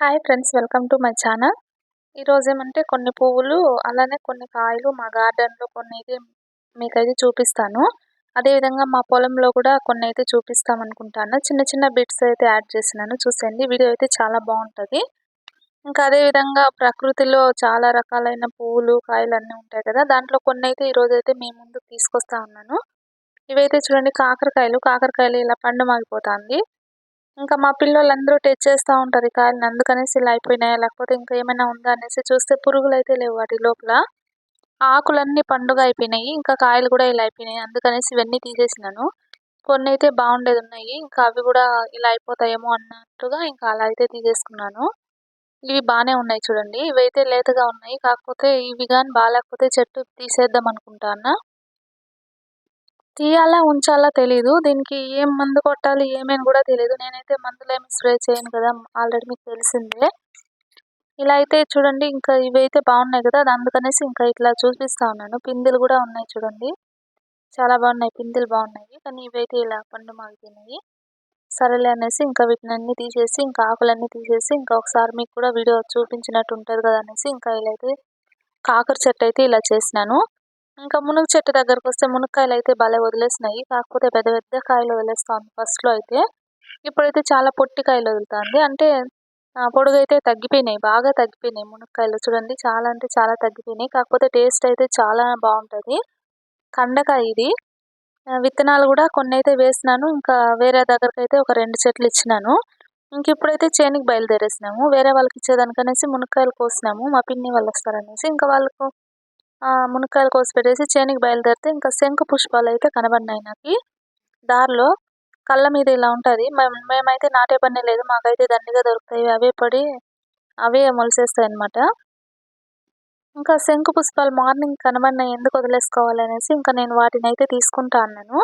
Hi friends welcome to my channel ఈరోజు ఏమంటే కొన్ని పువ్వులు అలానే కొన్ని కాయలు మా గార్డెన్లో కొన్ని అయితే మీకైతే చూపిస్తాను. అదేవిధంగా మా పొలంలో కూడా కొన్ని అయితే చూపిస్తాం అనుకుంటాను చిన్న చిన్న బిట్స్ అయితే యాడ్ చేసినాను. చూసేయండి వీడియో అయితే చాలా బాగుంటుంది. ఇంకా అదేవిధంగా ప్రకృతిలో చాలా రకాలైన పువ్వులు కాయలు అన్నీ ఉంటాయి కదా దాంట్లో కొన్ని అయితే ఈరోజు అయితే మీ ముందు తీసుకొస్తా ఉన్నాను. ఇవైతే చూడండి కాకరకాయలు. కాకరకాయలు ఇలా పండు మాగిపోతుంది. ఇంకా మా పిల్లలందరూ టెచ్ చేస్తూ ఉంటారు ఈ అందుకనేసి ఇలా అయిపోయినాయా? లేకపోతే ఇంకా ఏమైనా ఉందా అనేసి చూస్తే పురుగులు అయితే లేవు వాటి లోపల. ఆకులన్నీ పండుగ అయిపోయినాయి. ఇంకా కాయలు కూడా ఇలా అయిపోయినాయి. అందుకనేసి ఇవన్నీ తీసేసినాను. కొన్ని అయితే బాగుండేది ఉన్నాయి. ఇంకా అవి కూడా ఇలా అయిపోతాయేమో అన్నట్టుగా ఇంకా అలా అయితే తీసేసుకున్నాను. ఇవి బాగానే ఉన్నాయి చూడండి. ఇవైతే లేతగా ఉన్నాయి. కాకపోతే ఇవి కానీ బాగాలేకపోతే చెట్టు తీసేద్దాం అనుకుంటాను? తీయాలా ఉంచాలా తెలీదు. దీనికి ఏం మందు కొట్టాలి ఏమేమి కూడా తెలియదు నేనైతే మందులేమి స్ప్రే చేయను కదా ఆల్రెడీ మీకు తెలిసిందే. ఇలా అయితే చూడండి ఇంకా ఇవైతే బాగున్నాయి కదా అందుకనేసి ఇంకా ఇట్లా చూపిస్తా ఉన్నాను. పిందెలు కూడా ఉన్నాయి చూడండి. చాలా బాగున్నాయి పిందెలు బాగున్నాయి. కానీ ఇవైతే ఇలా పండు మాగిపోయినాయి సరేలే అనేసి ఇంకా వీటిని అన్ని తీసేసి ఇంకా ఆకులన్నీ తీసేసి ఇంకా ఒకసారి మీకు కూడా వీడియో చూపించినట్టు ఉంటుంది కదా అనేసి ఇంకా ఇలా అయితే కాకర చెట్టు అయితే ఇలా చేసినాను. ఇంకా మునగ చెట్టు దగ్గరకు వస్తే మునక్కాయలు అయితే భలే వదిలేసినాయి. కాకపోతే పెద్ద పెద్ద కాయలు వదిలేస్తుంది ఫస్ట్లో అయితే. ఇప్పుడైతే చాలా పొట్టి కాయలు వదులుతుంది. అంటే పొడుగైతే తగ్గిపోయినాయి. బాగా తగ్గిపోయినాయి మునక్కాయలు. చూడండి చాలా అంటే చాలా తగ్గిపోయినాయి. కాకపోతే టేస్ట్ అయితే చాలా బాగుంటుంది. కండకాయ ఇది. విత్తనాలు కూడా కొన్ని అయితే వేసినాను. ఇంకా వేరే దగ్గరకు అయితే ఒక రెండు చెట్లు ఇచ్చినాను. ఇంక ఇప్పుడైతే చేనికి బయలుదేరేసినాము. వేరే వాళ్ళకి ఇచ్చేదానికనేసి మునక్కాయలు కోసినాము. మా పిన్ని వాళ్ళు వస్తారనేసి ఇంకా వాళ్ళకు మునక్కాయలు కోసి పెట్టేసి చేనికి బయలుదేరితే ఇంకా శంకు పుష్పాలు అయితే కనబడినాయి నాకు. దారిలో కళ్ళ మీద ఇలా ఉంటుంది. మేము మేమైతే నాటే పని లేదు. మాకైతే దండిగా దొరుకుతాయి. అవే పడి అవే మొలిసేస్తాయి అనమాట ఇంకా శంకు పుష్పాలు మార్నింగ్ కనబడినాయి. ఎందుకు వదిలేసుకోవాలనేసి ఇంకా నేను వాటిని అయితే తీసుకుంటా అన్నాను.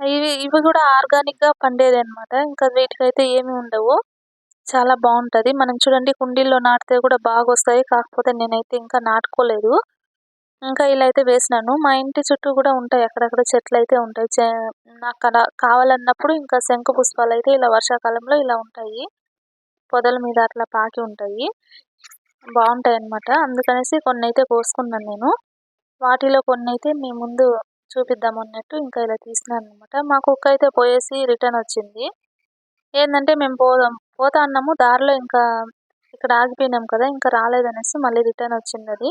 ఇవి ఇవి కూడా ఆర్గానిక్గా పండేది అనమాట ఇంకా వీటికైతే ఏమి ఉండవు. చాలా బాగుంటుంది. మనం చూడండి కుండీల్లో నాటితే కూడా బాగా వస్తాయి కాకపోతే నేనైతే ఇంకా నాటుకోలేదు. ఇంకా ఇలా అయితే వేసినాను. మా ఇంటి చుట్టూ కూడా ఉంటాయి. అక్కడక్కడ చెట్లు అయితే ఉంటాయి. నాకు అలా కావాలన్నప్పుడు ఇంకా శంకు పుష్పాలు అయితే ఇలా వర్షాకాలంలో ఇలా ఉంటాయి. పొదల మీద అట్లా పాకి ఉంటాయి. బాగుంటాయి అన్నమాట అందుకనేసి కొన్ని అయితే కోసుకున్నాను నేను. వాటిలో కొన్ని అయితే మీ ముందు చూపిద్దాం అన్నట్టు ఇంకా ఇలా తీసినాను అనమాట మా కుక్క అయితే పోయేసి రిటర్న్ వచ్చింది. ఏంటంటే మేము పోదాం పోతా అన్నాము. దారిలో ఇంకా ఇక్కడ ఆగిపోయినాం కదా ఇంకా రాలేదనేసి మళ్ళీ రిటర్న్ వచ్చింది అది.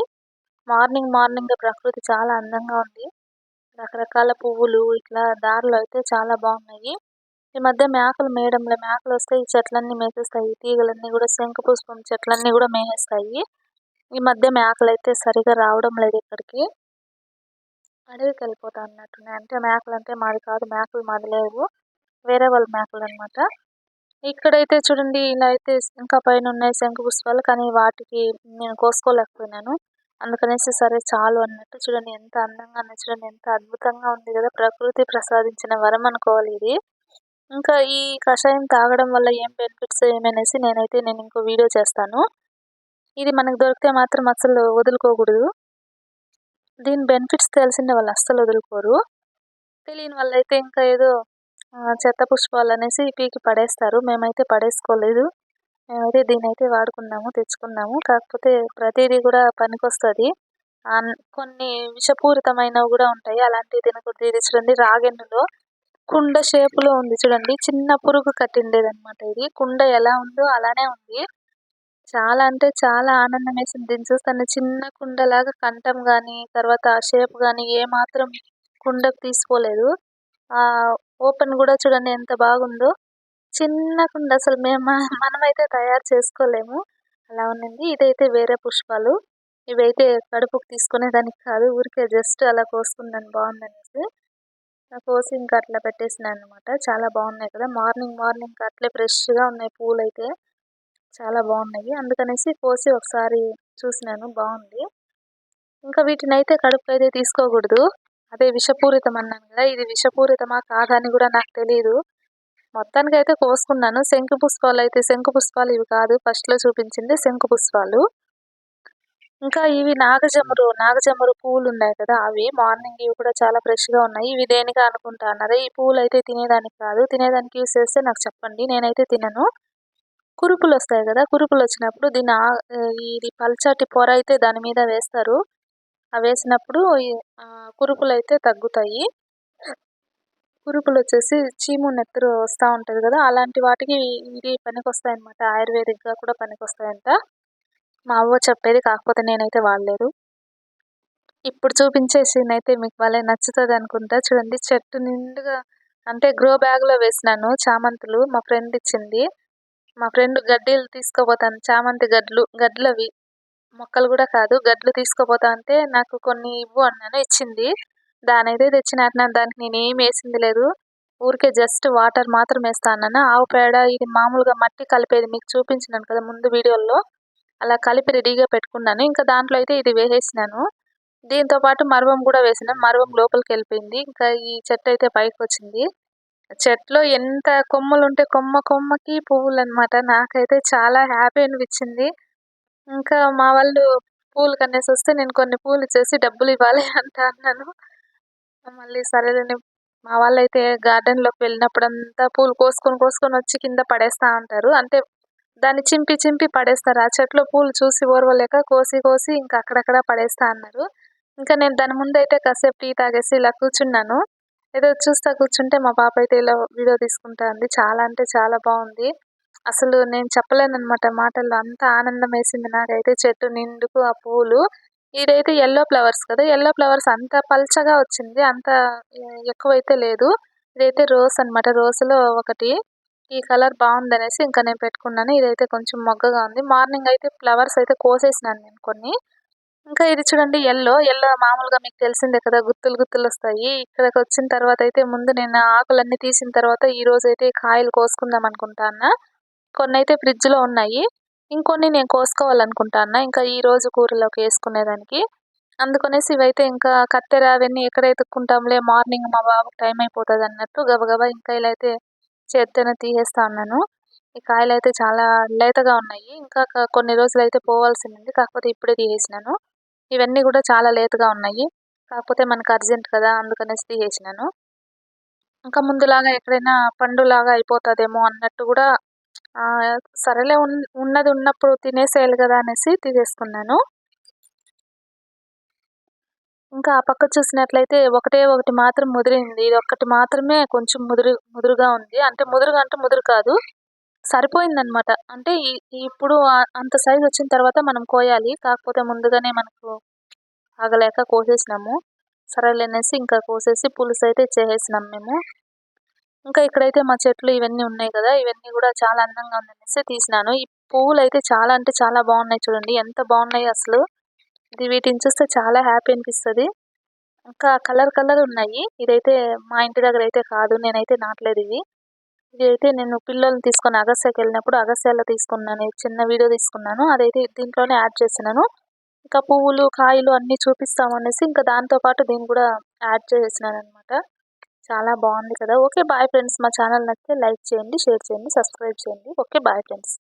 మార్నింగ్ మార్నింగ్ ప్రకృతి చాలా అందంగా ఉంది. రకరకాల పువ్వులు ఇట్లా దారిలో అయితే చాలా బాగున్నాయి. ఈ మధ్య మేకలు మేయడంలో మేకలు వస్తే ఈ చెట్లన్నీ మేసేస్తాయి. తీగలన్నీ కూడా శంఖ పుష్పం చెట్లన్నీ కూడా మేసేస్తాయి. ఈ మధ్య మేకలు అయితే సరిగా రావడం లేదు ఇక్కడికి. అడవికి వెళ్ళిపోతా అన్నట్టున్నాయి. అంటే మేకలు అంటే మాది కాదు మేకలు మాది లేవు. వేరే వాళ్ళ మేకలు అనమాట ఇక్కడైతే చూడండి ఇలా అయితే ఇంకా పైన ఉన్నాయి శంఖ పుష్పాలు. కానీ వాటికి నేను కోసుకోలేకపోయినాను. అందుకనేసి సరే చాలు అన్నట్టు చూడండి ఎంత అందంగా ఉంది చూడండి ఎంత అద్భుతంగా ఉంది కదా ప్రకృతి ప్రసాదించిన వరం అనుకోవాలి ఇది. ఇంకా ఈ కషాయం తాగడం వల్ల ఏం బెనిఫిట్స్ ఏమనేసి నేనైతే నేను ఇంకో వీడియో చేస్తాను. ఇది మనకు దొరికితే మాత్రం అసలు వదులుకోకూడదు. దీని బెనిఫిట్స్ తెలిసిన వాళ్ళు అస్సలు వదులుకోరు. తెలియని వాళ్ళైతే ఇంకా ఏదో చెత్త పుష్పాలు అనేసి పీకి పడేస్తారు. మేమైతే పడేసుకోలేదు. మేమైతే దీని అయితే వాడుకున్నాము తెచ్చుకున్నాము. కాకపోతే ప్రతిదీ కూడా పనికొస్తుంది. కొన్ని విషపూరితమైనవి కూడా ఉంటాయి. అలాంటివి తినకూడదు. ఇది చూడండి రాగెన్నులో కుండ షేపులో ఉంది చూడండి. చిన్న పురుగు కట్టిండేదనమాట ఇది. కుండ ఎలా ఉందో అలానే ఉంది. చాలా అంటే చాలా ఆనందం వేసింది దీన్ని చూస్తాను చిన్న కుండలాగా కంఠం కానీ తర్వాత ఆ షేప్ కానీ ఏమాత్రం కుండకు తీసుకోలేదు ఓపెన్ కూడా చూడండి ఎంత బాగుందో. చిన్నగా కుండ అసలు మేము మనమైతే తయారు చేసుకోలేము. అలా ఉన్నింది. ఇదైతే వేరే పుష్పాలు. ఇవైతే కడుపుకు తీసుకునేదానికి కాదు. ఊరికే జస్ట్ అలా కోసుకున్నాను. బాగుందనేసి. కోసి ఇంకా అట్లా పెట్టేసినాను అనమాట చాలా బాగున్నాయి కదా. మార్నింగ్ మార్నింగ్ అట్లే ఫ్రెష్గా ఉన్నాయి పూలు అయితే చాలా బాగున్నాయి. అందుకనేసి కోసి ఒకసారి చూసినాను. బాగుంది. ఇంకా వీటిని అయితే కడుపు అయితే తీసుకోకూడదు. అదే విషపూరితం అన్నాను కదా. ఇది విషపూరితమా కాదా అని కూడా నాకు తెలియదు మొత్తానికి అయితే కోసుకున్నాను. శంకు పుష్పాలు అయితే శంకు పుష్పాలు ఇవి కాదు. ఫస్ట్లో చూపించింది శంకు పుష్పాలు. ఇంకా ఇవి నాగజమురు నాగజమురు పూలు ఉన్నాయి కదా అవి మార్నింగ్ ఇవి కూడా చాలా ఫ్రెష్గా ఉన్నాయి. ఇవి దేనిగా అనుకుంటా అన్నారా? ఈ పూలు అయితే తినేదానికి కాదు. తినేదానికి యూస్ చేస్తే నాకు చెప్పండి. నేనైతే తినను. కురుపులు వస్తాయి కదా కురుపులు వచ్చినప్పుడు దీన్ని ఇది పల్చటి పొర అయితే దాని మీద వేస్తారు. అవి వేసినప్పుడు కురుపులు అయితే తగ్గుతాయి. పురుగులు వచ్చేసి చీము నెత్తరు వస్తూ ఉంటుంది కదా అలాంటి వాటికి ఇది పనికి వస్తాయనమాట ఆయుర్వేదిక్గా కూడా పనికి వస్తాయంట మా అవ్వ చెప్పేది కాకపోతే నేనైతే వాడలేదు. ఇప్పుడు చూపించే సీన్ అయితే మీకు వాళ్ళే నచ్చుతుంది అనుకుంటా. చూడండి చెట్టు నిండుగా అంటే గ్రో బ్యాగ్లో వేసినాను చామంతులు. మా ఫ్రెండ్ ఇచ్చింది. మా ఫ్రెండ్ గడ్డీలు తీసుకోపోతాను. చామంతి గడ్లు గడ్లవి. మొక్కలు కూడా కాదు గడ్లు తీసుకోపోతా అంటే నాకు కొన్ని ఇవ్వు అన్నాను ఇచ్చింది. దాని అయితే తెచ్చినట్టున్నాను దానికి నేను ఏం వేసింది లేదు. ఊరికే జస్ట్ వాటర్ మాత్రం వేస్తా అన్నాను? ఆవు పేడ ఇది మామూలుగా మట్టి కలిపేది మీకు చూపించినాను కదా ముందు వీడియోలో. అలా కలిపి రెడీగా పెట్టుకున్నాను. ఇంకా దాంట్లో అయితే ఇది వేసేసినాను. దీంతో పాటు మరవం కూడా వేసినాను మరవం లోపలికి వెళ్ళిపోయింది. ఇంకా ఈ చెట్టు అయితే పైకి వచ్చింది. చెట్లో ఎంత కొమ్మలు ఉంటే కొమ్మ కొమ్మకి పువ్వులు అనమాట నాకైతే చాలా హ్యాపీ అనిపించింది. ఇంకా మా వాళ్ళు పూలు కనేసి వస్తే నేను కొన్ని పూలు చేసి డబ్బులు ఇవ్వాలి అంట అన్నాను. మళ్ళీ సరేలేని మా వాళ్ళు అయితే గార్డెన్లోకి వెళ్ళినప్పుడంతా పూలు కోసుకొని కోసుకొని వచ్చి కింద పడేస్తూ ఉంటారు అంటే దాన్ని చింపి చింపి పడేస్తారు. ఆ చెట్లో పూలు చూసి ఓర్వలేక కోసి కోసి ఇంకా అక్కడక్కడ పడేస్తా అన్నారు. ఇంకా నేను దాని ముందు అయితే కాసేపు టీ తాగేసి ఇలా కూర్చున్నాను. ఏదో చూస్తా కూర్చుంటే మా పాప అయితే ఇలా వీడియో తీసుకుంటా ఉంది. చాలా అంటే చాలా బాగుంది. అసలు నేను చెప్పలేను అనమాట మాటల్లో. అంత ఆనందం వేసింది నాకైతే. చెట్టు నిండుకు ఆ పూలు. ఇదైతే ఎల్లో ఫ్లవర్స్ కదా. ఎల్లో ఫ్లవర్స్ అంత పల్చగా వచ్చింది. అంత ఎక్కువైతే లేదు. ఇదైతే రోజ్ అనమాట రోజ్లో ఒకటి. ఈ కలర్ బాగుంది అనేసి ఇంకా నేను పెట్టుకున్నాను. ఇదైతే కొంచెం మొగ్గగా ఉంది. మార్నింగ్ అయితే ఫ్లవర్స్ అయితే కోసేసినాను నేను కొన్ని. ఇంకా ఇది చూడండి ఎల్లో ఎల్లో మామూలుగా మీకు తెలిసిందే కదా. గుత్తులు గుత్తులు వస్తాయి. ఇక్కడికి వచ్చిన తర్వాత అయితే ముందు నేను ఆకులన్నీ తీసిన తర్వాత ఈ రోజు అయితే కాయలు కోసుకుందాం అనుకుంటాను కొన్ని అయితే ఫ్రిడ్జ్లో ఉన్నాయి. ఇంకొన్ని నేను కోసుకోవాలనుకుంటాను ఇంకా ఈ రోజు కూరలోకి వేసుకునేదానికి. అందుకనేసి ఇవైతే ఇంకా కత్తెర అవన్నీ ఎక్కడ ఎత్తుక్కుంటాంలే మార్నింగ్ మా బాబుకి టైం అయిపోతుంది అన్నట్టు గబగబా ఇంకా ఇలా అయితే చేత్తోనే తీసేస్తా ఉన్నాను. ఈ కాయలు అయితే చాలా లేతగా ఉన్నాయి. ఇంకా కొన్ని రోజులు అయితే పోవాల్సింది. కాకపోతే ఇప్పుడే తీసేసినాను. ఇవన్నీ కూడా చాలా లేతగా ఉన్నాయి. కాకపోతే మనకు అర్జెంట్ కదా అందుకనేసి తీసేసినాను. ఇంకా ముందులాగా ఎక్కడైనా పండులాగా అయిపోతుందేమో అన్నట్టు కూడా సరేలే ఉన్నది ఉన్నప్పుడు తినేసేయాలి కదా అనేసి తీసేసుకున్నాను. ఇంకా ఆ పక్క చూసినట్లయితే ఒకటే ఒకటి మాత్రం ముదిరింది. ఇది ఒక్కటి మాత్రమే కొంచెం ముదురు ముదురుగా ఉంది. అంటే ముదురుగా అంటే ముదురు కాదు. సరిపోయిందనమాట అంటే ఇప్పుడు అంత సైజ్ వచ్చిన తర్వాత మనం కోయాలి. కాకపోతే ముందుగానే మనకు ఆగలేక కోసేసినాము. సరేలేనేసి ఇంకా కోసేసి పులుసు అయితే చేసేసినాం మేము. ఇంకా ఇక్కడైతే మా చెట్లు ఇవన్నీ ఉన్నాయి కదా ఇవన్నీ కూడా చాలా అందంగా ఉందనేసి తీసినాను. ఈ పువ్వులు అయితే చాలా అంటే చాలా బాగున్నాయి చూడండి ఎంత బాగున్నాయి అసలు. ఇది వీటిని చూస్తే చాలా హ్యాపీ అనిపిస్తుంది. ఇంకా కలర్ కలర్ ఉన్నాయి. ఇదైతే మా ఇంటి దగ్గర అయితే కాదు నేనైతే నాటలేదు ఇవి. ఇది అయితే నేను పిల్లల్ని తీసుకొని అగస్యాకి వెళ్ళినప్పుడు అగస్యాలో తీసుకున్నాను. చిన్న వీడియో తీసుకున్నాను. అదైతే దీంట్లోనే యాడ్ చేసినాను ఇంకా పువ్వులు కాయలు అన్నీ చూపిస్తామనేసి ఇంకా దాంతోపాటు దీన్ని కూడా యాడ్ చేసినాను అనమాట చాలా బాగుంది కదా. Okay bye friends. మా ఛానల్ నచ్చితే లైక్ చేయండి షేర్ చేయండి సబ్స్క్రైబ్ చేయండి. Okay bye friends.